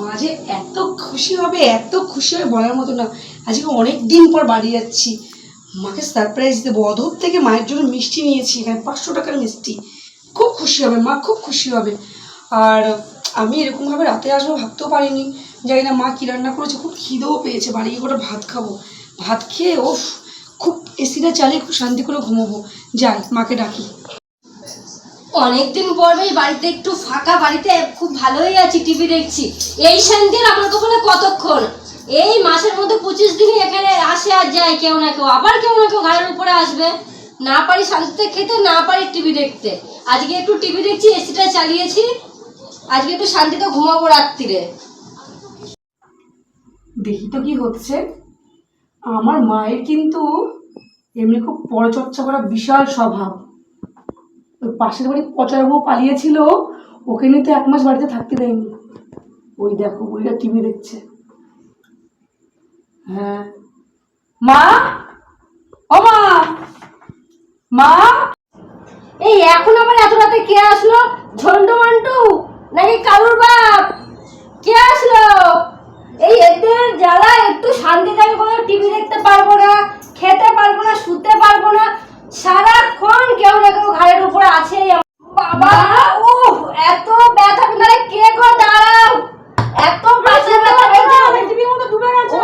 মা যে এত খুশি হবে, এত খুশি হবে বলার মতো না। আজকে অনেক দিন পর বাড়ি যাচ্ছি। মাকে সারপ্রাইজ দেবো। অধর থেকে মায়ের জন্য মিষ্টি নিয়েছি, এখানে পাঁচশো টাকার মিষ্টি। খুব খুশি হবে, মা খুব খুশি হবে। আর আমি এরকমভাবে রাতে আসব ভাবতেও পারিনি। জানি না মা কী রান্না করেছে, খুব খিদেও পেয়েছে। বাড়ি গিয়ে করে ভাত খাব। ভাত খেয়ে ও খুব এসিটা চালিয়ে খুব শান্তি করে ঘুমোবো। যাই, মাকে ডাকি। অনেকদিন পর এই বাড়িতে একটু ফাঁকা বাড়িতে খুব ভালোই আছি টিভি দেখছি। এই শান্তির আমার কখনো কতক্ষণ? এই মাসের মধ্যে পঁচিশ দিনই এখানে আসে আর যায় কেউ না কেউ, আবার কেউ না কেউ ঘরের উপরে আসবে। না পারি শান্তিতে খেতে, না পারি টিভি দেখতে। আজকে একটু টিভি দেখছি এসিটা চালিয়েছি। আজকে একটু শান্তিতে ঘুমাবো রাত্রিরে। দেখি তো কি হচ্ছে। আমার মায়ের কিন্তু এমনি খুব পরচর্চা করা বিশাল স্বভাব। পাশের বাড়ি পচার বউ পালিয়েছিল, ওকে নিয়ে তো এক মাস বাড়িতে থাকতে দেয়নি। ওই দেখো ওইটা টিভি দেখছে। হ্যাঁ। মা? ও মা! মা? এই, এখন আবার এত রাতে কে আসলো? ঝন্টু মন্টু নাকি কালুর বাপ? কে আসলো? এই, এদের জ্বালা একটু শান্তিতে আমি কোনো টিভি দেখতে পারব না খেতে পারব না শুতে পারব না সারাক্ষণ কেউ না কেউ ঘাড়ের উপরে আছেই বাবা ও এত ব্যথা মানে কে গো দাঁড়াও এত পাশে ব্যথা পেয়েছে আমি টিভির মধ্যে ডুবে গেছে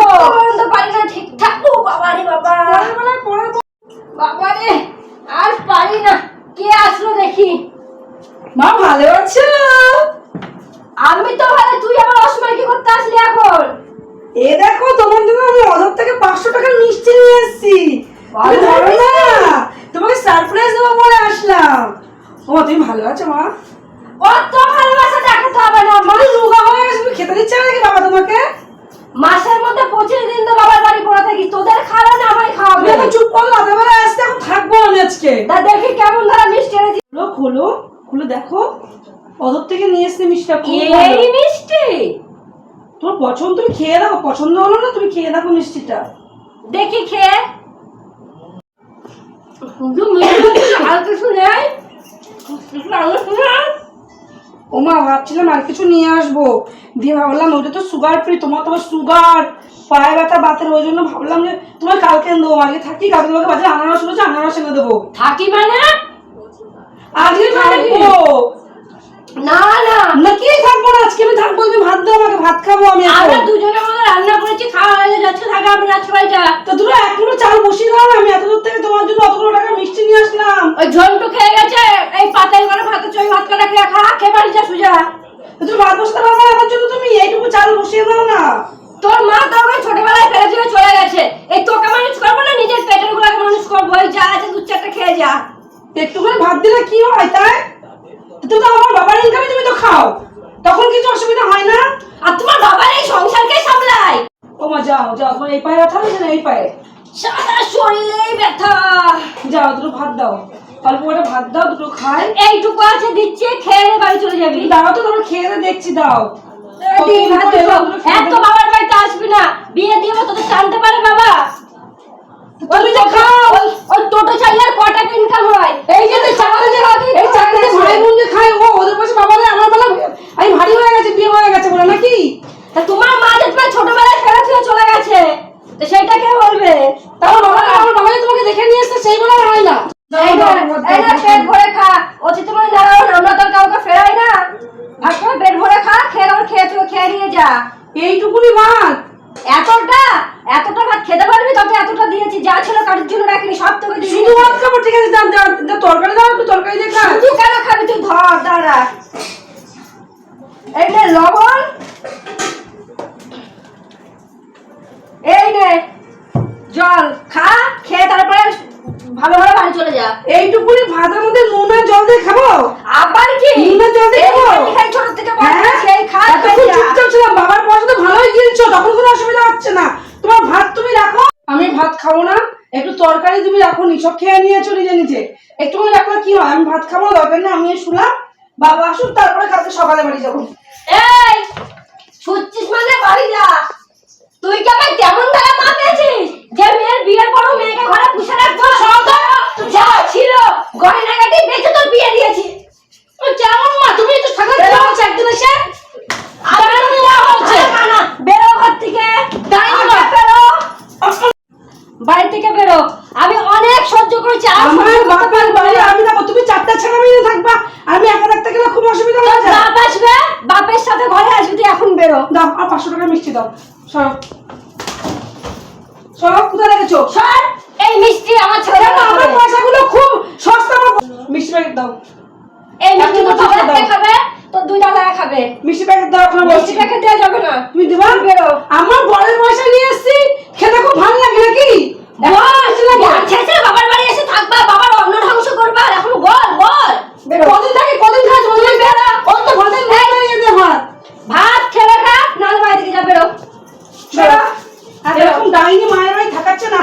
তো পারি না ঠিকঠাক ও বাবা রে বাবা বাবা রে আর পারি না কে আসলো দেখি মা ভালো আছো আমি তো ভালো তুই আবার অসময় কি করতে আসলি এখন এ দেখো তোমার জন্য আমি অধর থেকে পাঁচশো টাকার মিষ্টি নিয়ে এসেছি। ধরো না। তোমাকে সারপ্রাইজ দেবো বলে আসলাম। ও তুমি ভালো আছো মা? কত ভালোবাসা দেখাতে হবে না মা। রোগা হয়ে গেছো তুমি খেতে দিচ্ছে নাকি বাবা তোমাকে? মাসের মধ্যে পঁচিশ দিন তো বাবার বাড়ি পড়ে থাকি তোদের খাবে না আমায় খাওয়াবে? এখন চুপ করো রাতের বেলা আসতে এখন থাকব আমি আজকে। তা দেখি কেমন ধরা মিষ্টি এনেছি খোলো খোলো খুলে দেখো। অধর থেকে নিয়ে এসছে মিষ্টিটা এই মিষ্টি? তোমার পছন্দ তুমি খেয়ে দেখো। পছন্দ হলো না তুমি খেয়ে দেখো মিষ্টিটা। দেখি খেয়ে। শুধু মিষ্টি আর কিছু নেই কিছু আর কিছু নেই? ও মা ভাবছিলাম আর কিছু নিয়ে আসব। দিয়ে ভাবলাম ওটা তো সুগার ফ্রি তোমার তো সুগার পায়ে ব্যথা বাতের ওই জন্য ভাবলাম যে তোমার কালকে এনে দেবো। আজকে থাকি কালকে তোমাকে বাজারে আনারস রয়েছে আনারস এনে দেবো। থাকি মানে? আজকে থাকব না না না কি থাকব না আজকে আমি থাকব তুমি ভাত খাব আমি আমরা এখন দুজনের মধ্যে রান্না করেছি খাওয়া হয়ে যাচ্ছে থাকা হবে রাত্রে বাড়িটা তো দুটো এক কিলো চাল বসিয়ে দাও আমি এত দূর থেকে তোমার জন্য অতগুলো টাকা মিষ্টি নিয়ে আসলাম। ওই ঝন্টু খেয়ে গেছে এই পাতাল করে ভাতে চই ভাত কাটা খেয়ে খা খেয়ে বাড়ি যা সুজা। তো তুমি ভাত বসতে পারব না আমার জন্য তুমি এইটুকু চাল বসিয়ে দাও না। তোর মা তো আমাকে ছোটবেলায় ফেলে দিয়ে চলে গেছে। এই তোকে মানুষ করব না নিজের পেটের গুলাকে মানুষ করব? ওই যা আছে দু চারটা খেয়ে যা। একটুখানি ভাত দিলে কি হয় তাই? তুমি তো আমার বাবার ইনকামে তুমি তো খাও। তখন কিছু অসুবিধা হয় না? আর তোমার বাবার এই সংসারকে সামলায়। ও মা যাও যাও তোমার এই পায়ে ব্যথা হয়েছে না এই পায়ে? সারা শরীরেই ব্যথা। যাও দুটো ভাত দাও। অল্প করে ভাত দাও দুটো খাই। এইটুকু আছে দিচ্ছে খেয়ে বাড়ি চলে যাবি। দাও তো তারপর খেয়ে দেখছি দাও। এত বাবার বাড়িতে আসবি না। বিয়ে দিয়ে তোদের টানতে পারে বাবা তুমি তো খাও ওই ওই টোটো চালিয়ে আর ক টাকা ইনকাম হয় এই যে এই চাকরি যে এই চাকরি যে ভাই বোন যে খায় ও ওদের পাশে বাবা নেই, আমার বেলা আমি ভারী হয়ে গেছে বিয়ে হয়ে গেছে বলে নাকি তা তোমার মা যে তোমার ছোটবেলায় ফেলে দিয়ে চলে গেছে তো সেটা কে বলবে তারপর বাবা আমার বাবা যে তোমাকে দেখে নিয়ে এসছে সেই বেলা হয় না এই না, এই না, পেট ভরে খা অতিথি মানে দাঁড়াও না আমরা তো আর কাউকে ফেরাই না ভাত করে পেট ভরে খা খেয়ে আবার খেয়ে তুই খেয়ে নিয়ে যা এইটুকুনি ভাত? এতটা? এতটা ভাত খেতে পারবি? তোকে এতটা দিয়েছি যা ছিল কারোর জন্য রাখিনি সব তোকে শুধু ভাত খাব ঠিক আছে দাও দাও, তরকারি দাও একটু তরকারি দিয়ে খা তুই কেন খাবি? তুই ধর দাঁড়া। এই নে লবণ। এই নে জল। খা খেয়ে তারপরে ভালো ভালো বাড়ি চলে যা। এইটুকুনি ভাতের মধ্যে নুন আর জল দিয়ে খাব? আবার কি? নুনের জল দিয়ে খাব? ছোট থেকে বড় হ্যাঁ সেই খা এতক্ষণ খেয়ে যা। চুপচাপ ছিলাম বাবার পয়সা তো ভালোই গিলছো তখন হচ্ছে না। তোমার ভাত তুমি রাখো। আমি ভাত খাব না। একটু তরকারি তুমি রাখো নি সব খেয়ে নিয়েছো নিজে নিজে একটুখানি রাখলে কি হয়? আমি ভাত খাব, দরকার নেই আমি শুলাম। বাবা আসুক, তারপরে কালকে সকালে বাড়ি যাব। এই ছুটছিস মানে বাড়ি যা। তুই কি আমায় তেমন ধারা মা পেয়েছিস? যে মেয়ের বিয়ের পরও মেয়েকে ঘরে পুষে রাখব? যা ছিল। বেঁচে তোর বিয়ে দিয়েছি কেমন মা তুমি একটু থাকলে বেরো। একদিন এসে আবার যা হচ্ছে আসবি তুই এখন বেরো দাও আর পাঁচশো টাকা মিষ্টি দাও সরো কোথায় রেখেছো সর এই মিষ্টি আমার ছেলে কেন আমার পয়সাগুলো খুব সস্তা আমার মিষ্টি প্যাকেট দাও এই মিষ্টি তো এখন তো বাবা দাও। খাবে তো দুই টাকা খাবে মিষ্টি প্যাকেট দাও এখন মিষ্টি বলছি প্যাকেট দেওয়া যাবে না তুমি দেবা বেরো আমার বরের পয়সা নিয়ে এসেছি খেতে খুব ভালো লাগে নাকি বল ছেড়ে বাবার বাড়ি এসে থাকবা বাবার অন্ন ধ্বংস করবা আর এখন বল বল বেরো কদিন থাকে কদিন খাস বলবি বেড়া ওই তো ভাতের ভাত বানিয়ে দে আমার ভাত খেলে খা নাহলে বাড়ি থেকে যা বেরো বেড়া আর এরকম মায়ের বাড়ি থাকাচ্ছে না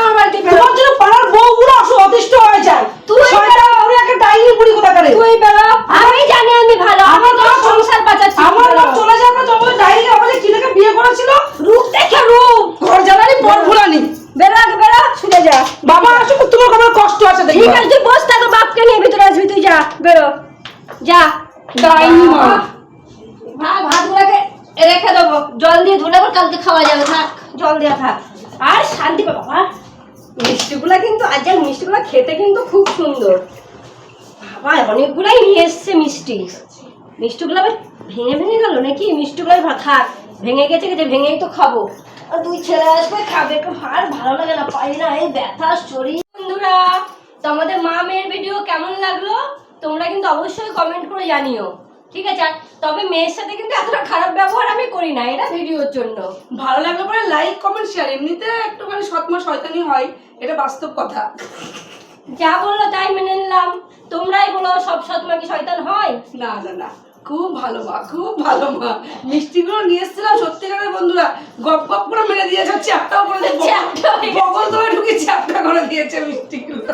আমার বাড়িতে তোমার জন্য পাড়ার বউগুলো অতিষ্ঠ হয়ে যায়। তুই শয়তান ওরে একটা ডাইনি বুড়ি কোথা করে তুই বেরো। আমি জানি আমি ভালো। আমি তো সংসার বাঁচাচ্ছি আমার মা চলে যাওয়ার পর তোমার ডাইনি আমাদের কিনাকে বিয়ে করেছিল? রূপ দেখে রূপ। ঘর জ্বালানি পর ভুলানি বেরো আগে বেরো। যা। বাবা আসুক তোমার আমার কষ্ট আছে দেখি ঠিক আছে তুই বস থাকো বাপকে নিয়ে ভিতরে আসবি তুই যা বেরো। যা। ডাইনি মা। ভাত ভাতগুলোকে রেখে দেবো। জল দিয়ে ধুলে কালকে খাওয়া যাবে থাক। জল দেওয়া থাক। আর শান্তি বাবা। মিষ্টিগুলো কিন্তু আজ যাক মিষ্টিগুলো খেতে কিন্তু খুব সুন্দর। বাবা, অনেকগুলাই নিয়ে এসছে মিষ্টি। মিষ্টিগুলো আবার ভেঙে ভেঙে গেল নাকি? মিষ্টিগুলোই থাক, ভেঙে গেছে গেছে, ভেঙেই তো খাব। আর তুই ছেলে আসবে, খাবে আর ভালো লাগে না, পারি না, এই ব্যথা, শরীর। বন্ধুরা, তোমাদের মা মেয়ের ভিডিও কেমন লাগল? তোমরা কিন্তু অবশ্যই কমেন্ট করে জানিও। ঠিক আছে আর তবে মেয়ের সাথে কিন্তু এতটা খারাপ ব্যবহার আমি করি না এটা ভিডিওর জন্য। ভালো লাগলে পরে লাইক কমেন্ট শেয়ার এমনিতে একটুখানি সৎমা শয়তানি হয় এটা বাস্তব কথা। যা বলল তাই মেনে নিলাম। তোমরাই বলো সব সৎমা কি শয়তান হয়? না না না খুব ভালো মা খুব ভালো মা। মিষ্টিগুলো নিয়ে এসেছিলাম সত্যি সত্যিকারের বন্ধুরা গপ গপ করে মেরে দিয়েছে চ্যাপটাও করে। বগল তোমায় ঢুকে চ্যাপটা করে দিয়েছে মিষ্টিগুলো।